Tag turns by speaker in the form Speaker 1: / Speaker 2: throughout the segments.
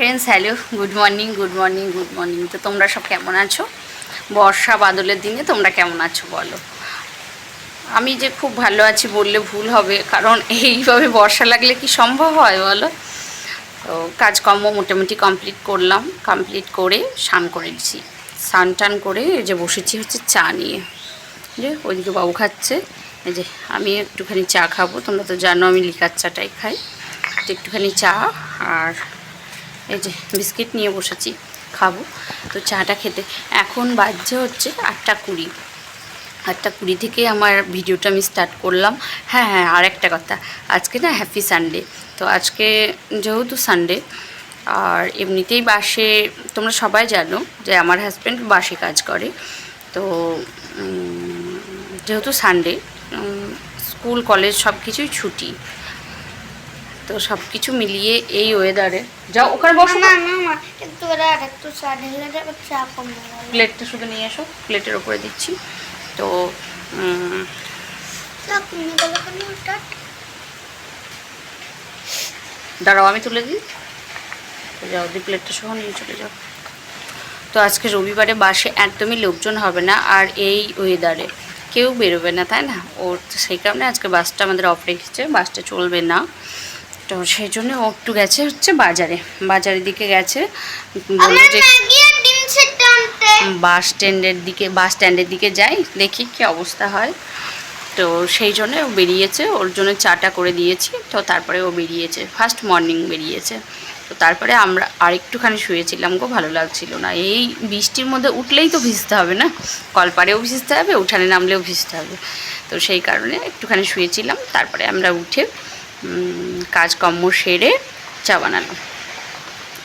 Speaker 1: Friends hello good morning good morning good morning তো তোমরা সব কেমন আছো? বর্ষা বাদলের দিনে তোমরা কেমন আছো বলো? আমি যে খুব ভালো আছি বললে ভুল হবে, কারণ এইভাবে বর্ষা লাগলে কি সম্ভব হয় বলো? তো কাজকর্ম মোটামুটি কমপ্লিট করলাম কমপ্লিট করে স্নান করেছি স্নান টান করে এই যে বসেছি হচ্ছে চা নিয়ে। যে ওইদিকে বাবু খাচ্ছে। এই যে আমি একটুখানি চা খাব, তোমরা তো জানো আমি লিকার চাটাই খাই। একটুখানি চা আর এই যে বিস্কিট নিয়ে বসেছি, খাব। তো চাটা খেতে। এখন বাজছে হচ্ছে আটটা কুড়ি। আটটা কুড়ি থেকে আমার ভিডিওটা আমি স্টার্ট করলাম। হ্যাঁ হ্যাঁ আর একটা কথা। আজকে না হ্যাপি সানডে তো আজকে যেহেতু সানডে আর এমনিতেই বাসে, তোমরা সবাই জানো যে আমার হাজব্যান্ড বাসে কাজ করে। তো যেহেতু সানডে স্কুল কলেজ সব কিছুই ছুটি। তো সব কিছু মিলিয়ে এই ওয়েদারে যাও ওখানে বসো
Speaker 2: না।
Speaker 1: না
Speaker 2: না একটু ওরা একটু চা ঢেলে দেবে চা কম
Speaker 1: প্লেটটা শুধু নিয়ে এসো প্লেটের ওপরে দিচ্ছি। তো দাঁড়াও আমি তুলে দিই। যাও দি প্লেটটা সহ নিয়ে চলে যাও। তো আজকে রবিবারে বাসে একদমই লোকজন হবে না আর এই ওয়েদারে কেউ বেরোবে না তাই না? ওর সেই কারণে আজকে বাসটা আমাদের অফ রেখেছে বাসটা চলবে না। তো সেই জন্য ও একটু গেছে হচ্ছে বাজারে। বাজারের দিকে গেছে। বলল যে বাস স্ট্যান্ডের দিকে বাস স্ট্যান্ডের দিকে যাই দেখি কি অবস্থা হয়। তো সেই জন্য ও বেরিয়েছে ওর জন্য চাটা করে দিয়েছি তো তারপরে ও বেরিয়েছে। ফার্স্ট মর্নিং বেরিয়েছে। তো তারপরে আমরা আরেকটুখানি শুয়েছিলাম গো ভালো লাগছিল না। এই বৃষ্টির মধ্যে উঠলেই তো ভিজতে হবে না? কলপাড়েও ভিজতে হবে উঠানে নামলেও ভিজতে হবে। তো সেই কারণে একটুখানি শুয়েছিলাম তারপরে আমরা উঠে কাজকর্ম সেরে চা বানালাম।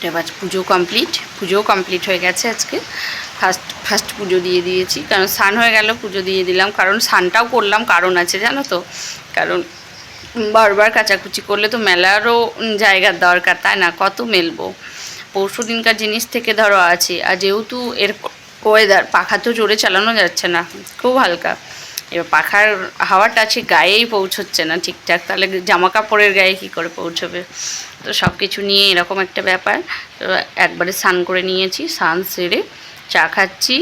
Speaker 1: এবার পুজো কমপ্লিট পুজোও কমপ্লিট হয়ে গেছে আজকে। ফার্স্ট ফার্স্ট পুজো দিয়ে দিয়েছি, কারণ স্নান হয়ে গেল, পুজো দিয়ে দিলাম। কারণ স্নানটাও করলাম, কারণ আছে, জানো তো? কারণ বারবার কাচাকুচি করলে তো মেলারও জায়গার দরকার, তাই না? কত মেলবো? পরশু দিনকার জিনিস থেকে ধরো আছে, আর যেহেতু এর ওয়েদার পাখা তো জোরে চালানো যাচ্ছে না, খুব হালকা। এবার পাখার হাওয়াটা আছে গায়েই পৌঁছচ্ছে না ঠিকঠাক। তাহলে জামা কাপড়ের গায়ে কী করে পৌঁছবে? তো সব কিছু নিয়ে এরকম একটা ব্যাপার। তো একবারে স্নান করে নিয়েছি, স্নান সেরে চা খাচ্ছি।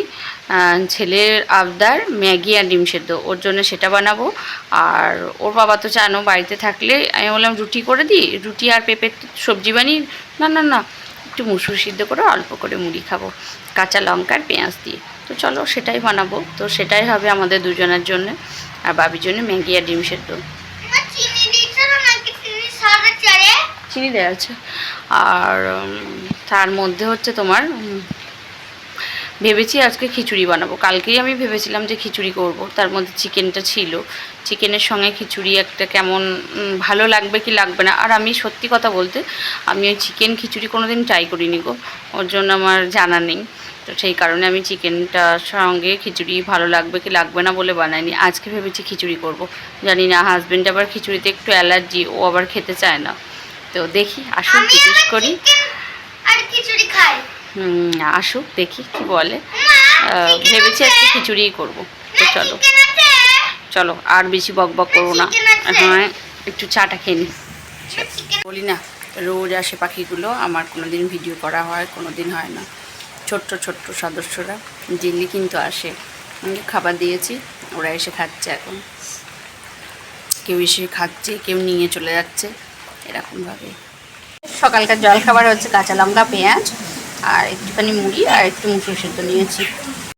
Speaker 1: ছেলের আবদার ম্যাগি আর ডিম সেদ্ধ, ওর জন্য সেটা বানাবো। আর ওর বাবা তো জানো বাড়িতে থাকলে, আমি বললাম রুটি করে দিই, রুটি আর পেঁপের সবজি বানিয়ে, না না না একটু মুসুর সিদ্ধ করে অল্প করে মুড়ি খাব কাঁচা লঙ্কা আর পেঁয়াজ দিয়ে। তো চলো সেটাই বানাবো। তো সেটাই হবে আমাদের দুজনের জন্য। আর বাবির জন্য ম্যাগি আর ডিম সেদ্ধ।
Speaker 2: চিনি নাকি? চিনি
Speaker 1: দেওয়া আছে। আর তার মধ্যে হচ্ছে তোমার ভেবেছি আজকে খিচুড়ি বানাবো। কালকেই আমি ভেবেছিলাম যে খিচুড়ি করব। তার মধ্যে চিকেনটা ছিল। চিকেনের সঙ্গে খিচুড়ি একটা কেমন ভালো লাগবে কি লাগবে না। আর আমি সত্যি কথা বলতে, আমি ওই চিকেন খিচুড়ি কোনো দিন ট্রাই করিনি গো। ওর জন্য আমার জানা নেই। তো সেই কারণে আমি চিকেনটার সঙ্গে খিচুড়ি ভালো লাগবে কি লাগবে না বলে বানাইনি। আজকে ভেবেছি খিচুড়ি করব। জানি না হাজব্যান্ড আবার খিচুড়িতে একটু অ্যালার্জি, ও আবার খেতে চায় না। তো দেখি, আসুন জিজ্ঞেস করি।
Speaker 2: খিচুড়ি খাই।
Speaker 1: আসুক দেখি কি বলে। ভেবেছি? আজকে খিচুড়িই করব। তো চলো। চলো আর বেশি বক বক করব না। হ্যাঁ একটু চাটা খেয়ে
Speaker 2: না,
Speaker 1: বলি না রোজ আসে পাখিগুলো আমার কোনো দিন ভিডিও করা হয় কোনো দিন হয় না। ছোট্ট ছোট্ট সদস্যরা দিল্লি কিন্তু আসে। খাবার দিয়েছি ওরা এসে খাচ্ছে এখন। কেউ এসে খাচ্ছে কেউ নিয়ে চলে যাচ্ছে এরকমভাবে। সকালকার জল খাবার হচ্ছে কাঁচা লঙ্কা পেঁয়াজ আর একটুখানি মুড়ি আর একটু মুসুর সেদ্ধ নিয়েছি।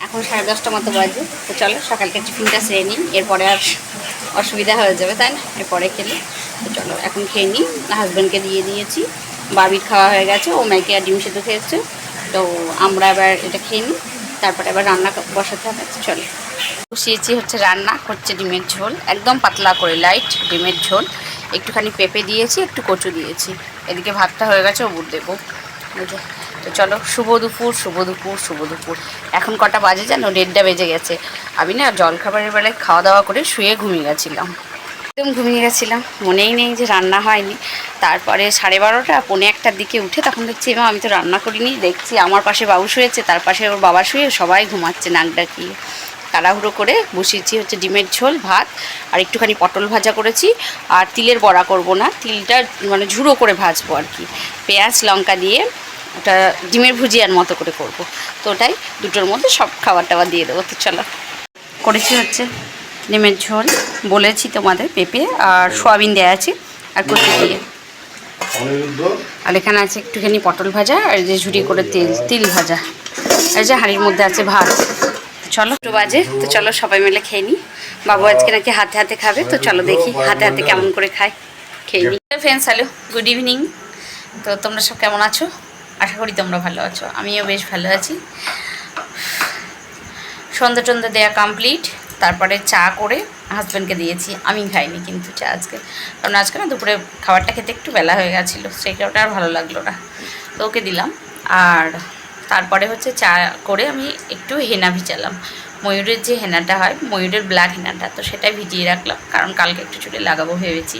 Speaker 1: এখন সাড়ে দশটা মতো বাজে, তো চলো সকালকে টিফিনটা সেরে নিই, এরপরে আর অসুবিধা হয়ে যাবে, তাই না? এরপরে খেলে। তো চলো, এখন খেয়ে নিই। হাজব্যান্ডকে দিয়ে দিয়েছি। বাবির খাওয়া হয়ে গেছে, ও ম্যাগি আর ডিম সেদ্ধ খেয়েছে। তো আমরা এবার এটা খেয়ে নিই, তারপরে এবার রান্না বসাতে হবে। চলো। বসিয়েছি হচ্ছে রান্না, করছে ডিমের ঝোল। একদম পাতলা করে লাইট ডিমের ঝোল। একটুখানি পেঁপে দিয়েছি, একটু কচু দিয়েছি। এদিকে ভাতটা হয়ে গেছে ওবুর দেবো। তো চলো, শুভ দুপুর শুভ দুপুর শুভ দুপুর। এখন কটা বাজে জানো? দেড়টা বেজে গেছে। আমি না জলখাবারের বেলায় খাওয়া দাওয়া করে শুয়ে ঘুমিয়ে গেছিলাম। একদম ঘুমিয়ে গেছিলাম। মনেই নেই যে রান্না হয়নি। তারপরে সাড়ে বারোটা, পৌনে একটার দিকে উঠে তখন দেখছি এবং আমি তো রান্না করিনি। দেখছি আমার পাশে বাবু শুয়েছে, তার পাশে ওর বাবা শুয়ে সবাই ঘুমাচ্ছে নাক ডাকিয়ে। তাড়াহুড়ো করে বসিয়েছি হচ্ছে ডিমের ঝোল, ভাত আর একটুখানি পটল ভাজা করেছি। আর তিলের বড়া করব না। তিলটা মানে ঝুড়ো করে ভাজবো আর কি। পেঁয়াজ, লঙ্কা দিয়ে ওটা ডিমের ভুজিয়ার মতো করে করব। তো ওটাই দুটোর মধ্যে সব খাবার টাবার দিয়ে দেবো তো চলো। করেছি হচ্ছে ডিমের ঝোল, বলেছি তোমাদের পেঁপে আর সোয়াবিন দেওয়া আছে আর কচু দিয়ে। আর এখানে আছে একটুখানি পটল ভাজা আর যে ঝুড়ি করে তেল, তিল ভাজা। আর যে হাঁড়ির মধ্যে আছে ভাত। চলো একটু বাজে, তো চলো সবাই মিলে খেয়ে নিই বাবু আজকে নাকি হাতে হাতে খাবে, তো চলো দেখি হাতে হাতে কেমন করে খায়। খেয়ে নিই ফ্রেন্ডস হ্যালো গুড ইভিনিং তো তোমরা সব কেমন আছো? আশা করি তোমরা ভালো আছো। আমিও বেশ ভালো আছি। সন্ধ্যা টন্ধে দেওয়া কমপ্লিট তারপরে চা করে হাজব্যান্ডকে দিয়েছি। আমি খাইনি কিন্তু চা আজকে। কারণ আজকে না দুপুরে খাবারটা খেতে একটু বেলা হয়ে গেছিল, সেই কারণে আর ভালো লাগল না। তো ওকে দিলাম। আর তারপরে হচ্ছে চা করে আমি একটু হেনা ভিজালাম। ময়ূরের যে হেনাটা হয়, ময়ূরের ব্ল্যাক হেনাটা, তো সেটাই ভিজিয়ে রাখলাম। কারণ কালকে একটু চুলে লাগাবো ভেবেছি।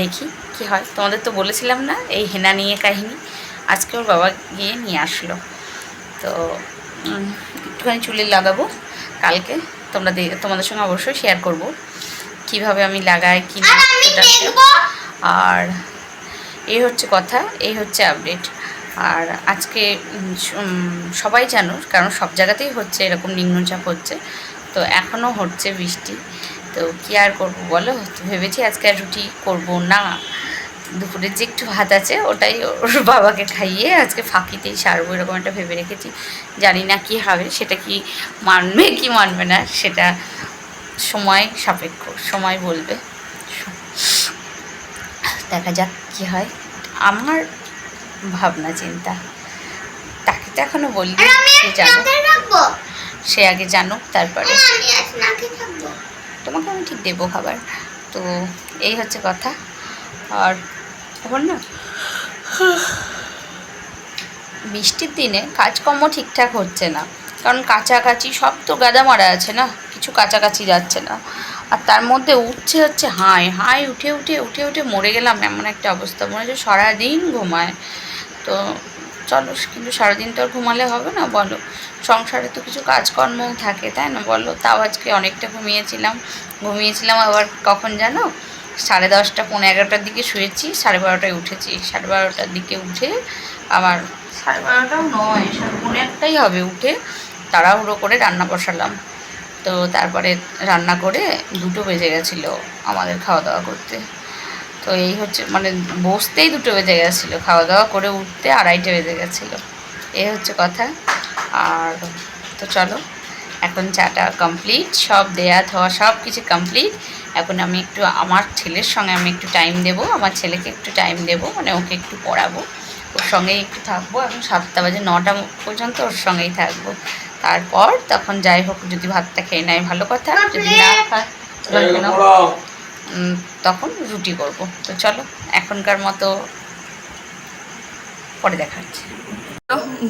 Speaker 1: দেখি কি হয়। তোমাদের তো বলেছিলাম না, এই হেনা নিয়ে কাহিনী। আজকে ওর বাবা গিয়ে নিয়ে আসলো। তো একটুখানি চুলে লাগাবো কালকে। তোমরা তোমাদের সঙ্গে অবশ্যই শেয়ার করব কীভাবে আমি লাগাই কী আর এই হচ্ছে কথা এই হচ্ছে আপডেট আর আজকে সবাই জানো কারণ সব জায়গাতেই হচ্ছে এরকম নিম্নচাপ হচ্ছে। তো এখনও হচ্ছে বৃষ্টি। তো কী আর করব বলো? ভেবেছি আজকে আর রুটি করব না। দুপুরে যে একটু ভাত আছে ওটাই ওর বাবাকে খাইয়ে আজকে ফাঁকিতেই সারবো এরকম একটা ভেবে রেখেছি। জানি না কি হবে সেটা কি মানবে কি মানবে না সেটা সময় সাপেক্ষ সময় বলবে। দেখা যাক কি হয়। আমার ভাবনা চিন্তা। তাকে তো এখনও বলি সে জানুক। সে আগে জানুক তারপরে। তোমাকে আমি ঠিক দেবো খাবার। তো এই হচ্ছে কথা। আর এখন না বৃষ্টির দিনে কাজকর্ম ঠিকঠাক হচ্ছে না। কারণ কাছাকাছি সব তো গাদা মারা আছে না? কিছু কাছাকাছি যাচ্ছে না। আর তার মধ্যে উঠছে হচ্ছে হাই হাই উঠে উঠে উঠে উঠে মরে গেলাম এমন একটা অবস্থা। মনে হচ্ছে সারাদিন ঘুমায়। তো চলো, কিন্তু সারাদিন তো আর ঘুমালে হবে না বলো? সংসারে তো কিছু কাজকর্ম থাকে, তাই না বলো? তাও আজকে অনেকটা ঘুমিয়েছিলাম। ঘুমিয়েছিলাম আবার কখন জানো? সাড়ে দশটা, পৌনে এগারোটার দিকে শুয়েছি, সাড়ে বারোটায় উঠেছি। সাড়ে বারোটার দিকে উঠে আবার সাড়ে বারোটাও নয়, সাড়ে একটাই হবে উঠে তাড়াহুড়ো করে রান্না বসালাম। তো তারপরে রান্না করে দুটো বেজে গেছিল আমাদের খাওয়া দাওয়া করতে। তো এই হচ্ছে মানে বসতেই দুটো বেজে গেছিল খাওয়া দাওয়া করে উঠতে আড়াইটে বেজে গেছিল। এই হচ্ছে কথা। আর তো চলো। এখন চাটা কমপ্লিট সব দেয়া ধোয়া সব কিছু কমপ্লিট এখন আমি একটু আমার ছেলের সঙ্গে আমি একটু টাইম দেব আমার ছেলেকে একটু টাইম দেব মানে ওকে একটু পড়াবো। ওর সঙ্গেই একটু থাকব এখন সাতটা বাজে নটা পর্যন্ত ওর সঙ্গেই থাকব। তারপর তখন যাই হোক যদি ভাতটা খেয়ে নেয় ভালো কথা যদি না তখন রুটি করব। তো চলো এখনকার মতো পরে দেখা হচ্ছে।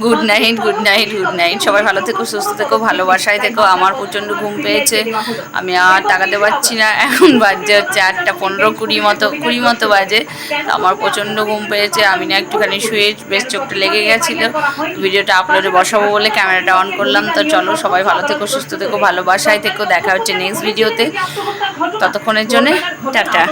Speaker 1: Good night good night good night সবাই ভালো থেকো, সুস্থ থেকো, ভালোবাসায় থেকো। আমার প্রচণ্ড ঘুম পেয়েছে। আমি আর টাকাতে পারছি না। এখন বাজে হচ্ছে আটটা পনেরো কুড়ি মতো কুড়ি মতো বাজে। আমার প্রচণ্ড ঘুম পেয়েছে। আমি না একটুখানি শুয়ে বেশ চোখটা লেগে গেছিল। ভিডিওটা আপলোডে বসাবো বলে ক্যামেরাটা অন করলাম। তো চলো সবাই ভালো থেকো, সুস্থ থেকো, ভালোবাসায় থেকো। দেখা হচ্ছে নেক্সট ভিডিওতে ততক্ষণের জন্যে, টাটা।